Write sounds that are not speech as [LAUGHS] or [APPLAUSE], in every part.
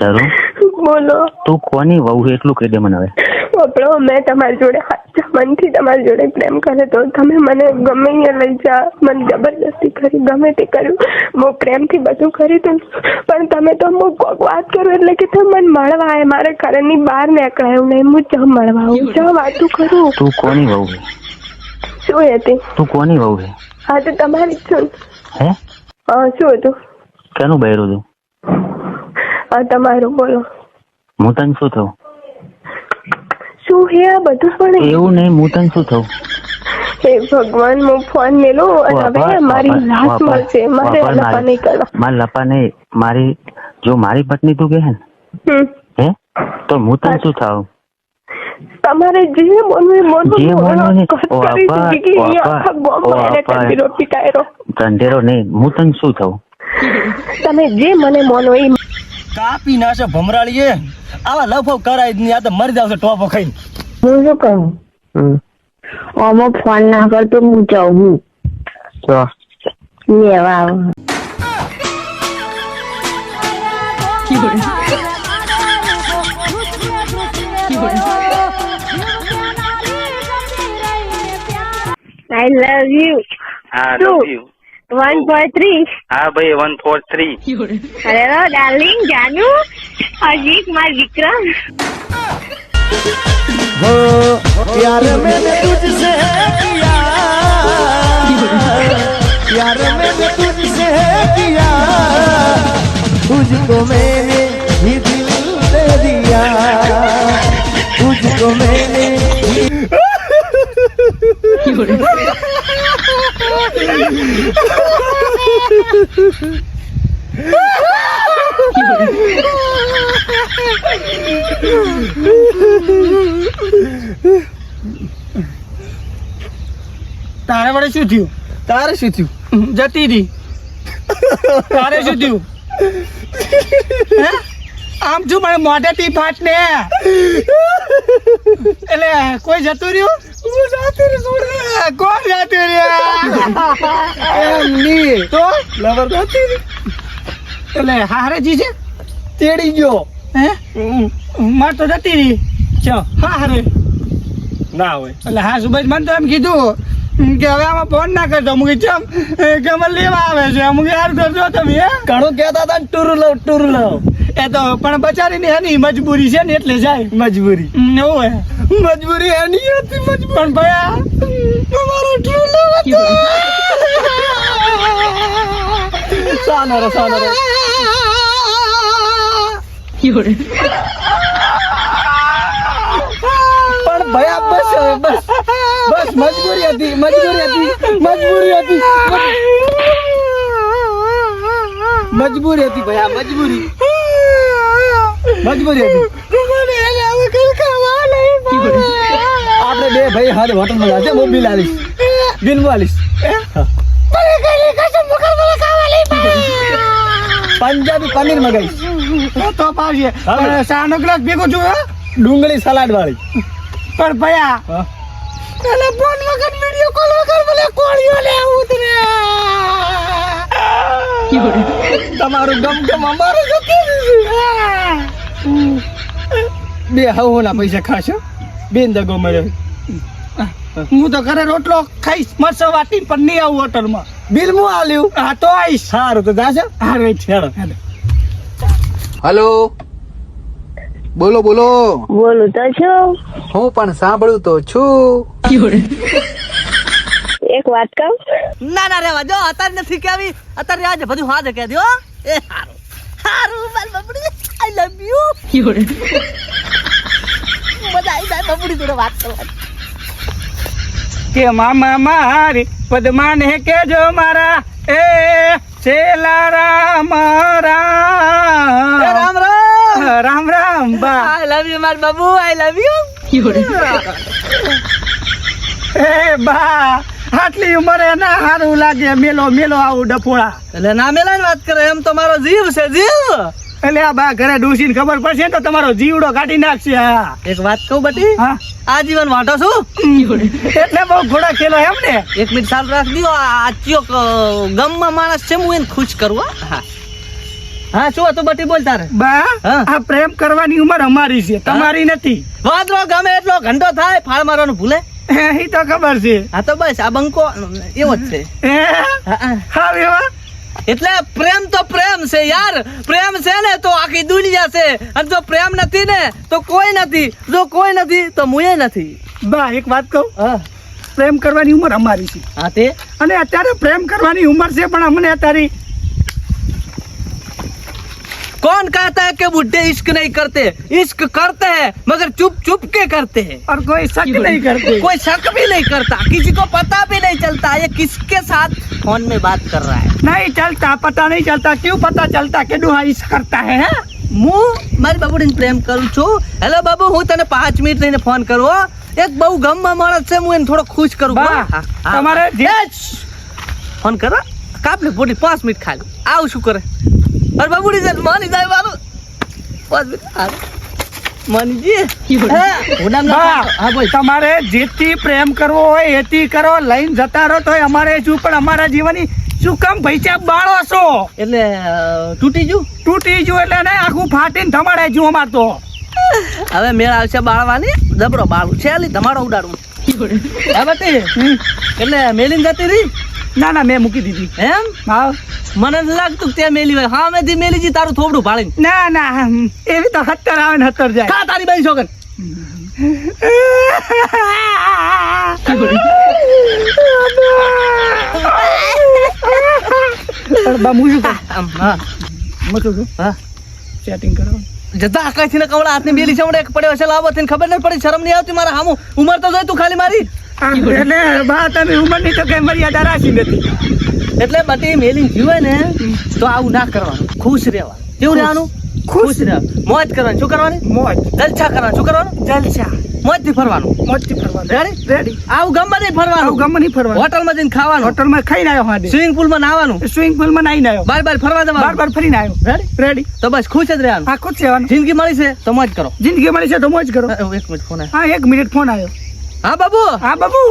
તારું? બોલો. તું કોની વહુ છે? એટલું કહી દે મને હવે. આપણો મેં તમારી જોડે સાચા મનથી તમારી જોડે પ્રેમ કરે તો તમે મને ગમે અહીંયા લઈ જા. મને જબરદસ્તી કરી ગમે તે કર્યું. બહુ પ્રેમથી બધું કર્યું તું પણ તમે તો હું કોક વાત કરું એટલે કે તમે મને મળવા આવે મારે ઘરની બહાર નીકળાયું નહીં. હું જ મળવા આવું. જ વાતું કરું. તું કોની વહુ છે? શું હતી તું? કોની વહુ છે? હા તો તમારી જ છું હે? હા શું હતું? કેનું બહેરું તું? હા તમારું બોલો. હું તને શું થયું? શું હે આ બધું પણ એવું નહીં હું તને શું થયું? હે ભગવાન હું ફોન મેલો અને હવે મારી લાશ મળશે. મારે લપા નહીં કરવા. મારે લપા નહીં મારી જો મારી પત્ની તું કે હે હે? તો હું. તને શું થાઉં તમારે જે બોલવું એ જે બોલવું ને, ઓ આપા, ઓ આપા. ધંધેરો નહીં હું તને શું થયું? તમે જે મને મોનો એ કાપી નાશે ભમરાળીએ. આવા લફો કરાય નહીં આ તો મરી જાવ છે ટોપો ખાઈને. હું શું કહું? ઓમો ફોન ના કરતો હું જાઉં હું. ચા. લેવા આવું I love you. I love love you one four three હા ભાઈ વન ફોર થ્રી અરે વાહ ડાર્લિંગ જાનુ અજીત માર વિક્રમ वो प्यार मैंने तुझसे किया प्यार मैंने तुझसे किया तुझको मैंने ही दिल दे दिया तुझको मैंने [LAUGHS] [LAUGHS] તારે વડે શું થયું? તારે શું થયું? જતી હતી તારે શું થયું? હે? [LAUGHS] આમ છું મને મોઢેથી ફાટ ને. એટલે કોઈ જતું રહ્યું? કોણ જતું રહ્યું તો? લવર જતી એટલે હારેજી છે તેડી ગયો. હે? માર તો જતી રહી. ચો હારે. ના હોય. એટલે હા સુભાઈ મને તો એમ કીધું કે હવે આમાં ફોન ના કરતો. મુકે ચમ કે મને લેવા આવે છે? મુકે યાર કરજો તમે ઘણું કહેતા હતા ટુર લવ ટુર લવ. એ તો પણ બચારીની એની મજબૂરી છે ને એટલે જાય. મજબૂરી. એવું હે મજબૂરી એની હતી મજબૂરી. પણ ભયા મારો ટ્રુ લવ હતો સાનો રે સાનો રે પણ ભયા બસ બસ. બસ મજબૂરી હતી મજબૂરી હતી મજબૂરી હતી. મજબૂરી હતી ભયા મજબૂરી. મજબૂરી હતી આપણે બે ભાઈ હાથે હોટલમાં જાશે હું બિલ આલીશ. બિલ હું. આલીશ પંજાબી પનીર મગાઈશ તો પણ શાનો ગ્લાસ ભેગો છું હો? ડુંગળી સલાડ વાળી. પણ ભયા એટલે ફોન વગર વિડિયો કોલ વગર મને કોળીઓ લે ઉતરે. તમારું ગમ ગમ અમારું જતું. બે હવોના પૈસા ખાશો બેન દગો મળ્યો. હું તો ઘરે રોટલો ખાઈશ મરસો વાટી પણ નહીં આવું હોટલમાં. બિલ હું આલ્યું? હા તો આવીશ સારું તો જાશે હા રાઈટ હેડો હલો. બોલો બોલો. બોલું તો છું? હું પણ સાંભળું તો છું. એક વાત કહું? ના ના રેવા જો અત્યારે નથી કેવી અત્યારે આજે બધું હાથ કહી દો એ હારું. સારું મારી બબડી. આઈ લવ યુ મજા આવી જાય બબડી જોડે વાત કરવાની કે મામા મારી પદ્માને કેજો મારા એ છેલા રામ રામ રામ રામ રામ રામ બા આઈ લવ યુ માર બાબુ આઈ લવ યુ એ બા આટલી ઉંમરે ના સારું લાગે મેલો મેલો આવું ડફોળા એટલે ના મેલાની વાત કરે એમ તો મારો જીવ છે જીવ એટલે આ બા ઘરે ડૂસીને ખબર પડશે તો તમારો જીવડો કાઢી નાખશે હા. એક વાત કહું બટી હા. આજીવન વાંટો છું. એટલે બહુ ઘોડા ખેલો એમ ને. એક મિનિટ સાલ રાખ દો આ ચિયોક ગમમાં માણસ છે હું એને ખુશ કરું હો. હા. શું હતું બટી બોલ તારે? બા હા. આ પ્રેમ કરવાની ઉંમર અમારી છે તમારી નથી. વાંદરો ગમે એટલો ઘંટો થાય ફાળ મારવાનું ભૂલે. એ તો ખબર છે. હા તો બસ આ બંકો એવો જ છે. હા? એવા એટલે પ્રેમ તો પ્રેમ છે યાર. પ્રેમ છે ને તો આખી દુનિયા છે. અને જો પ્રેમ નથી ને તો કોઈ નથી. જો કોઈ નથી તો મુએ નથી. બા એક વાત કહું? હા. પ્રેમ કરવાની ઉંમર અમારી છે. હા તે? અને અત્યારે પ્રેમ કરવાની ઉંમર છે પણ અમને અત્યારે कौन कहता है कि बुढ़े इश्क नहीं करते इश्क करते हैं मगर चुप चुप के करते हैं और कोई शक नहीं करते कोई शक भी नहीं करता किसी को पता भी नहीं चलता ये किसके साथ फोन में बात कर रहा है नहीं चलता पता नहीं चलता क्यों पता चलता કે ડોહા ઈશ કરતા હે હે? હું મારી બાબુડીને પ્રેમ કરું છું હેલો બાબુ હું તને પાંચ મિનિટ લઈને ફોન કરું હો. એક બહુ ગમમાં માણસ છે હું એને થોડો ખુશ કરું બા, હા, હા, હા. તમારે જે- એ જ. ફોન કરો કાપ લે પોટી પાંચ મિનિટ ખાલી આવું શું કરે અરે બાબુડી છે માની જાય મારું પાંચ મિનિટ હારું. માનીજી? હા, હું ના હા. બોલ. તમારે જેથી પ્રેમ કરવો હોય એથી કરો. લઈને જતા રહો તો અમારે શું? પણ અમારા જીવનની શું કામ પૈસા બાળો છો? એટલે તૂટી જુ તૂટી જુ એટલે ને આખું ફાટીને ધમાડે જુ અમાર તો હવે મેળ આવશે બાળવાની? દબરો બાળું. છે લી ધમાડો ઉડાડવું હવે બટી એટલે મેલીને જતી રહી? ના ના મેં મૂકી દીધી. એમ? હા. મને લાગતું કે તે મેલી હોય. હા મેં મેલી જી તારું થોબડું ભાળીને. ના ના એવી તો હત્તર આવે ને હત્તર જાય. ખા તારી બાઈ છોકર. જતા આકાશી ને કવડા હાથની બેલી ચમડે એક પડ્યો છે લાવો તને ખબર નથી પડી શરમ નહીં આવતી મારા હામું. ઉમર તો જોઈ તું ખાલી મારી. એટલે બા તમે ઉંમરની તો કઈ મર્યાદા રાખી નથી. એટલે બટી મેલી જીવે ને તો આવું ના કરવાનું. ખુશ રહેવા. કેવું રહેવાનું? ખુશ. રહેવા. મોજ કરવાની. શું કરવાની? મોજ. જલસા કરવાનું. શું કરવાનું? જલસા. મોજથી ફરવાનું. મોજથી ફરવાનું. રેડી રેડી આવું ગમે નહીં આવું ફરવાનું ગમે નહીં ફરવાનું. હોટલમાં જઈને ખાવાનું. હોટલમાં ખાઈને આવ્યો હાડે. સ્વિમિંગ પુલમાં નાવાનું. સ્વિમિંગ પુલમાં નાઈને આવ્યો. બાર બાર ફરવા બાર જવાનું. બાર ફરીને આવ્યો. રેડી રેડી તો બસ ખુશ જ રહેવાનું. હા ખુશ રહેવાનું. જિંદગી મળી છે તો મોજ કરો. જિંદગી મળી છે તો મોજ કરો. એક મિનિટ ફોન હા એક મિનિટ ફોન આવ્યો. હા બાબુ? હા બાબુ.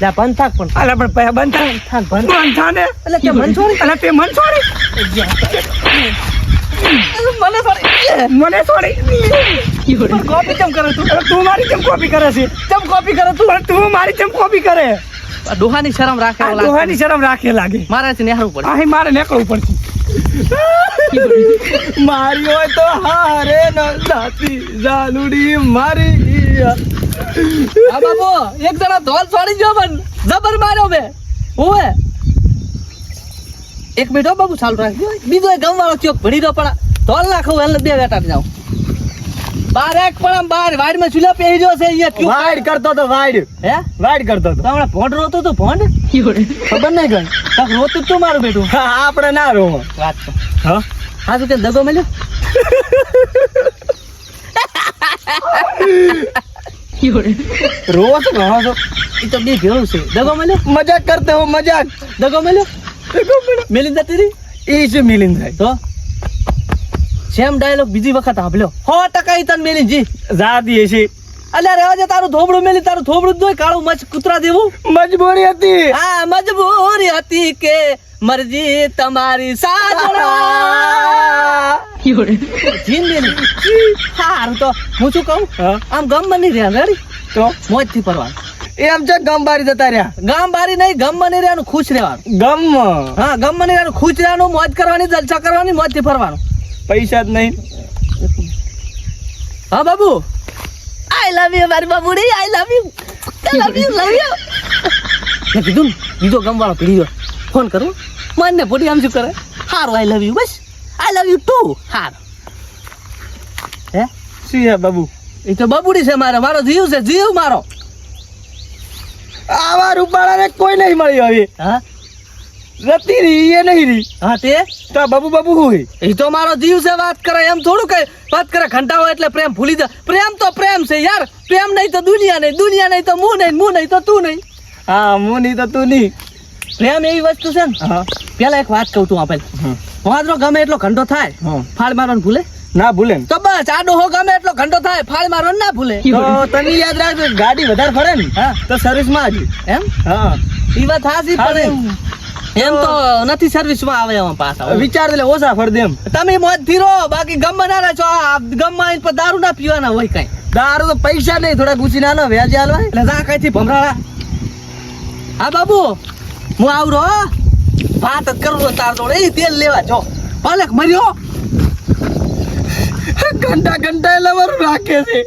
લે બંધ થાક પણ. અલા પણ પૈસા બંધ થાક બંધ. બંધ થા ને. એટલે કે મન છોડી તે મન છોડી મને છોડી મને છોડી કોપી કેમ કરે તું? તું મારી કેમ કોપી કરે છે. કેમ કોપી કરે તું? તું મારી કેમ કોપી કરે. ડોહાની શરમ રાખે. દોહાની શરમ રાખે લાગે. મારાથી નેહરવું પડે અહીં મારે નીકળવું પડશે. મારી હોય તો હારે ન જાતી. જાલુડી મારી હા બાબુ એક જણા ધોલ છોડી ગયો મન જબર માર્યો બે ઓએ એક મિનિટ બાપુ બાબુ ચાલુ રાખજો બીજો એક ગમવાળો ચોક ભણી દો પણ ધોલ નાખો એટલે બે વેટા જાવ બાર એક પણ આમ બાર વાડમાં ચૂલા પહેરી રહ્યો છે અહીંયા ક્યું વાઈડ કરતો તો વાઈડ હે? વાઈડ કરતો તો. હમણાં ભોંડ રોતો તો ભોંડ? ખબર નહીં ગણ તક રોતું તું મારું બેટું. હા આપણે ના રો વાત તો હા? હા શું કે દગો મળ્યો? [LAUGHS] રોવો છો ઘણો છો. એ તો બે ભેળું છે. દગો મળ્યો? મજાક કરતે હો મજાક. દગો મળ્યો? મેલી જતી રહી એ છે મિલિંદ ભાઈ તો? સેમ ડાયલોગ બીજી વખત સાંભળ્યો. સો ટકા ઈ તને મેલી જી જાતી છે અલ્યા રેવા દે તારું થોબડું મેલી તારું થોબડું જ જોઈ કાળું મચ કૂતરા દેવું મજબૂરી હતી. આ મજબૂરી હતી કે મરજી તમારી સાજણા [LAUGHS] જીન બેની તો હું શું કહું? હા. આમ ગમ બની રહ્યા રેડી? તો? મોજથી ફરવાનું. એમ છે ગમ બારી જતા રહ્યા? ગમ બારી નહીં ગમ બની રહેવાનું ખુશ રહેવાનું. ગમ? હા ગમ બની રહેવાનું ખુશ રહેવાનું મોજ કરવાની જલસા કરવાની મોજથી ફરવાનું. પૈસા જ નહીં. હા બાબુ? લવ યુ મારી બાબુડી. I love you love you love you મેં કીધું બીજો ગમવાળો પીડી ગયો. ફોન કરું? મને પોટી આમ શું કરે? હારું આઈ લવ યુ બસ. આઈ લવ યુ ટુ હાર. હે? શું છે બાબુ? એ તો બબુડી છે મારો મારો જીવ છે જીવ મારો. આવા રૂપાળાને કોઈ નહીં મળ્યો હવે. હા? રતી રહી એ નહીં રહી. હા તે? તો બબુ બાબુ હોય એ તો મારો જીવ છે વાત કરે એમ થોડું કઈ વાત કરે ઘંટા હોય એટલે પ્રેમ ભૂલી જાય. પ્રેમ તો પ્રેમ છે યાર. પ્રેમ નહીં તો દુનિયા નહીં દુનિયા નહીં તો હું નહીં હું નહીં તો તું નહીં. હા હું નહીં તો તું નહીં. પ્રેમ એવી વસ્તુ છે ને. હા. પેલા એક વાત કહું તું આપણે વાંદરો ગમે એટલો ઘંટો થાય ફાળ મારવાનું ભૂલે? ના ભૂલે તો બસ આ ડોહો ગમે એટલો ઘંટો થાય ફાળ મારો ના ભૂલે. તો તને યાદ રાખજો ગાડી વધારે ફરે ને. તો સર્વિસમાં જ એમ? હા. ઈ વાત હાજી હા, પણ એમ તો નથી સર્વિસમાં આવે એમાં પાછા વિચાર એટલે ઓછા ફરદે એમ. તમે મોજ ધીરો બાકી ગમ ના છો આ ગમમાં આવીને દારૂ ના પીવાના હોય કઈ. દારૂ તો પૈસા નહીં થોડા ગુચી ના નો વ્યાજે હાલવા એટલે જા કઈથી ભમરાળા. હા બાબુ હું આવરો. વાત જ કરું તાર જોડે. એ તેલ લેવા જો. પાલક મર્યો. ઘંટા ઘંટા લવર રાખે છે.